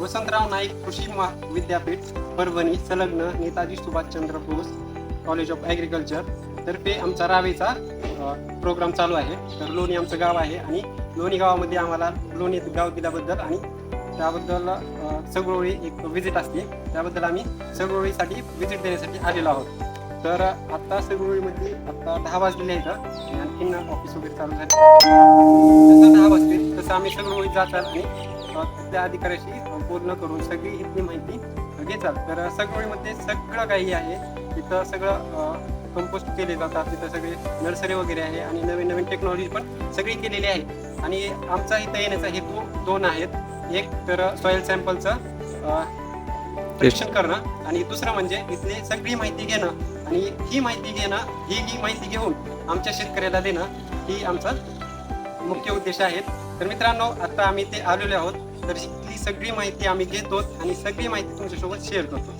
वसंतराव नाईक कृषी महा- विद्यापीठ परभणी संलग्न Netaji Subhashchandra Bose college of agriculture तर्फे आमचा रावेचा प्रोग्राम चालू आहे. तर लोणी आमचं गाव आहे आणि लोणी गावामध्ये आम्हाला लोणी गाव दिल्याबद्दल आणि त्याबद्दल सगळोळी एक व्हिजिट असते. त्याबद्दल आम्ही सगळोळीसाठी व्हिजिट देण्यासाठी आलेलो आहोत. तर आत्ता सगळोळीमध्ये आत्ता दहा वाजलेले आहेत आणि आणखीन ऑफिस वगैरे चालू झाले. जसं दहा वाजतील तसं आम्ही सगळोळीत जातात आणि त्या अधिकाऱ्याशी पूर्ण करून सगळी इथली माहिती घेचाल तर सगळीमध्ये सगळं काही आहे. तिथं सगळं कंपोस्ट केले जातात. तिथं सगळे नर्सरी वगैरे आहे आणि नवीन नवीन टेक्नॉलॉजी पण सगळी केलेली आहे. आणि आमचा इथं येण्याचा हेतू दोन आहेत. एक तर सॉइल सॅम्पलचं परीक्षण करणं आणि दुसरं म्हणजे इथली सगळी माहिती घेणं. आणि ही माहिती घेणं ही ही माहिती घेऊन आमच्या शेतकऱ्याला देणं ही आमचा मुख्य उद्देश आहे. तर मित्रांनो आता आम्ही ते आलेलो आहोत. तर ही सगळी माहिती आम्ही घेतो आणि सगळी माहिती तुमच्यासोबत शेअर करतो.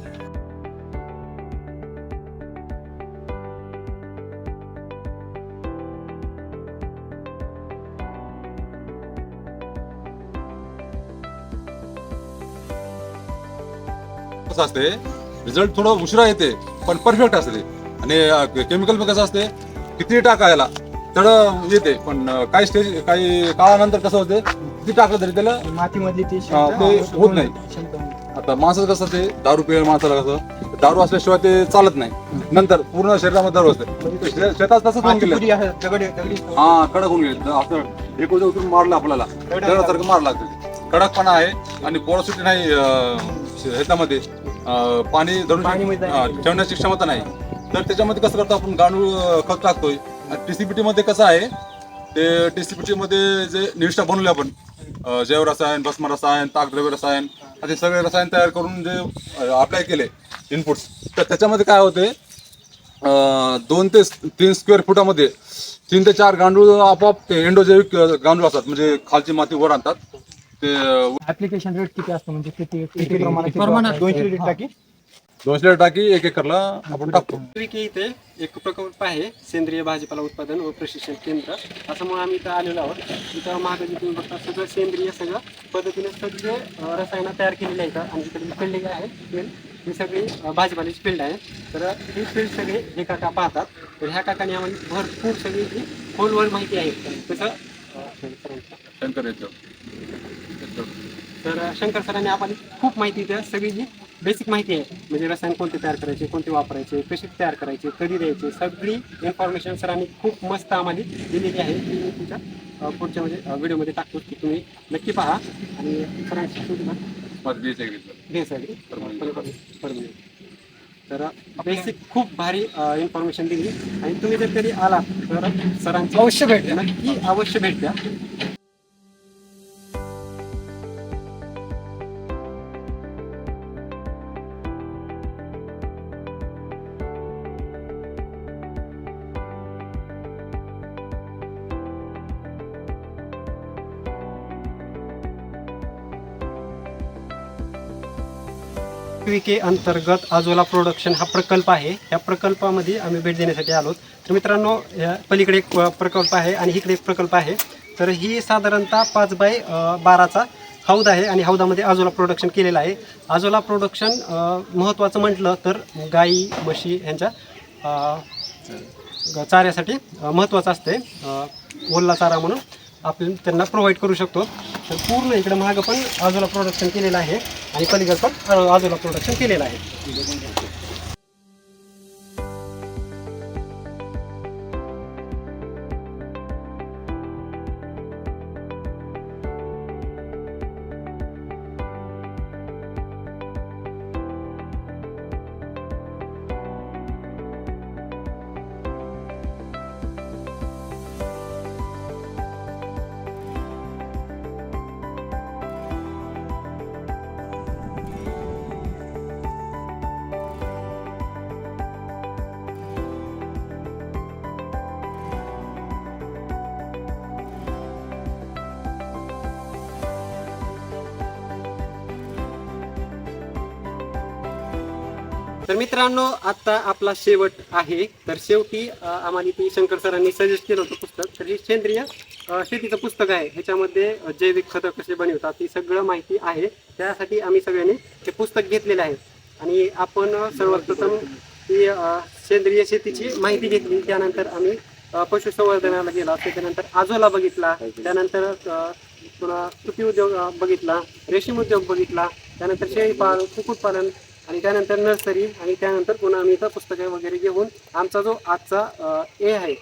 कसं असते? रिझल्ट थोडं उशिरा येते पण परफेक्ट असते. आणि केमिकल कसं असते किती टाकायला तर येते पण काही स्टेज काही काळानंतर कसं होते किती टाकलं तरी त्याला मातीमधली ती हा, ते होत नाही. क्षमता आता माणसाचं कसं ते दारू पिळ माणसाला कसं दारू असल्याशिवाय ते चालत नाही. नंतर पूर्ण शरीरामध्ये दारू असते. शेतात तसंच होऊन गेलं. पुरी आहे, दगडी दगडी हा कडक होऊन गेले. असं एक उतरून मारलं आपल्याला. दगडासारखं मारलं लागतं. कडकपणा आहे आणि पोरोसिटी नाही अं, ह्याच्यामध्ये. अं, पाणी धरून पाणीमध्ये ठेवण्याची क्षमता नाही. तर त्याच्यामध्ये कसं करतो आपण गांडूळ अं, खत टाकतोय. टीसीपीटी मध्ये कसं आहे ते टीसीपीटी मध्ये जे निविष्ठा बनवले आपण जैव रसायन भस्म रसायन ताकद्रव्य रसायन असे सगळे रसायन तयार करून जे अप्लाय केले इनपुट्स तर त्याच्यामध्ये काय होते? अं, दोन ते तीन स्क्वेअर फुटामध्ये तीन ते चार गांडूळ आपोआप ते एंडोजैविक गांडूळ असतात. म्हणजे खालची माती वर आणतात. ते ऍप्लिकेशन रेट किती असतो? म्हणजे किती किती प्रमाणात दोनशे टाकी. दोनशे लिटर टाकी एक एकरला आपण टाकतो. विकी इथे एक प्रकल्प आहे सेंद्रिय भाजीपाला उत्पादन व प्रशिक्षण केंद्र. असं आम्ही इथं आलेलो आहोत. इथं मागं जे तुम्ही बघता सगळं सेंद्रिय सगळं पद्धतीने सगळे रसायनं तयार केलेली आहेत. आणि तिकडे फिल्डिंग आहे field, ही सगळी भाजीपाल्याची फील्ड आहे. तर ही फील्ड सगळे हे काका पाहतात. तर ह्या काकाने आम्हाला भरपूर सगळी ही खोलवर माहिती आहे. तसं तर शंकर सरांनी आम्हाला खूप माहिती द्या. सगळी जी बेसिक माहिती आहे. म्हणजे रसायन कोणते तयार करायचे कोणते वापरायचे कसे तयार करायचे कधी द्यायचे सगळी इन्फॉर्मेशन सरांनी खूप मस्त आम्हाला दिलेली आहे. ती मी तुमच्या पुढच्या म्हणजे व्हिडिओमध्ये टाकतो की तुम्ही नक्की पहा. आणि सरांची. तर बेसिक खूप भारी इन्फॉर्मेशन दिली. आणि तुम्ही जर कधी आला तर सरांची अवश्य भेट द्या. नक्की अवश्य भेट द्या. के अंतर्गत आजोला प्रोडक्शन हा प्रकल्प आहे. या प्रकल्पामध्ये आम्ही भेट देण्यासाठी आलो तर मित्रांनो या पलीकडे एक प्रकल्प आहे आणि इकडे एक प्रकल्प आहे. तर ही साधारणतः पाच बाय बाराचा हौद आहे आणि हौदामध्ये आजोला प्रोडक्शन केलेलं आहे. आजोला प्रोडक्शन महत्त्वाचं म्हटलं तर गाई म्हशी यांच्या चाऱ्यासाठी महत्त्वाचं असते. ओल्ला चारा म्हणून आपण त्यांना प्रोव्हाइड करू शकतो. तर पूर्ण इकडं मागं पण आजूला प्रोडक्शन केलेलं आहे. आणि पलीकडं पण आजूला प्रोडक्शन केलेलं आहे. तर मित्रांनो आता आपला शेवट आहे. तर शेवटी आम्हाला ती शंकर सरांनी सजेस्ट केलं होतं पुस्तक. तर हे सेंद्रिय शेतीचं पुस्तक आहे. ह्याच्यामध्ये जैविक खतं कसे बनवतात ती सगळं माहिती आहे. त्यासाठी आम्ही सगळ्यांनी ते पुस्तक घेतलेलं आहे. आणि आपण सर्वप्रथम ती सेंद्रिय शेतीची माहिती घेतली. त्यानंतर आम्ही पशुसंवर्धनाला गेला त्याच्यानंतर आजोला बघितला. त्यानंतर अ, पुन्हा उद्योग बघितला. रेशीम उद्योग बघितला. त्यानंतर शेळीपालन कुक्कुटपालन आणि त्यानंतर नर्सरी आणि त्यानंतर पुन्हा आम्ही इथं पुस्तकं वगैरे घेऊन आमचा जो आजचा ए आहे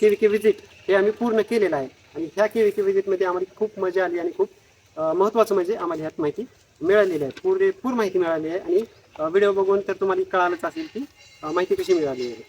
के के विजिट हे आम्ही पूर्ण केलेलं आहे. आणि ह्या के के विजिटमध्ये आम्हाला खूप मजा आली आणि खूप महत्त्वाचं म्हणजे आम्हाला ह्यात माहिती मिळालेली आहे. पुरेपूर माहिती मिळाली आहे आणि व्हिडिओ बघून तर तुम्हाला कळालंच असेल की माहिती कशी मिळाली आहे.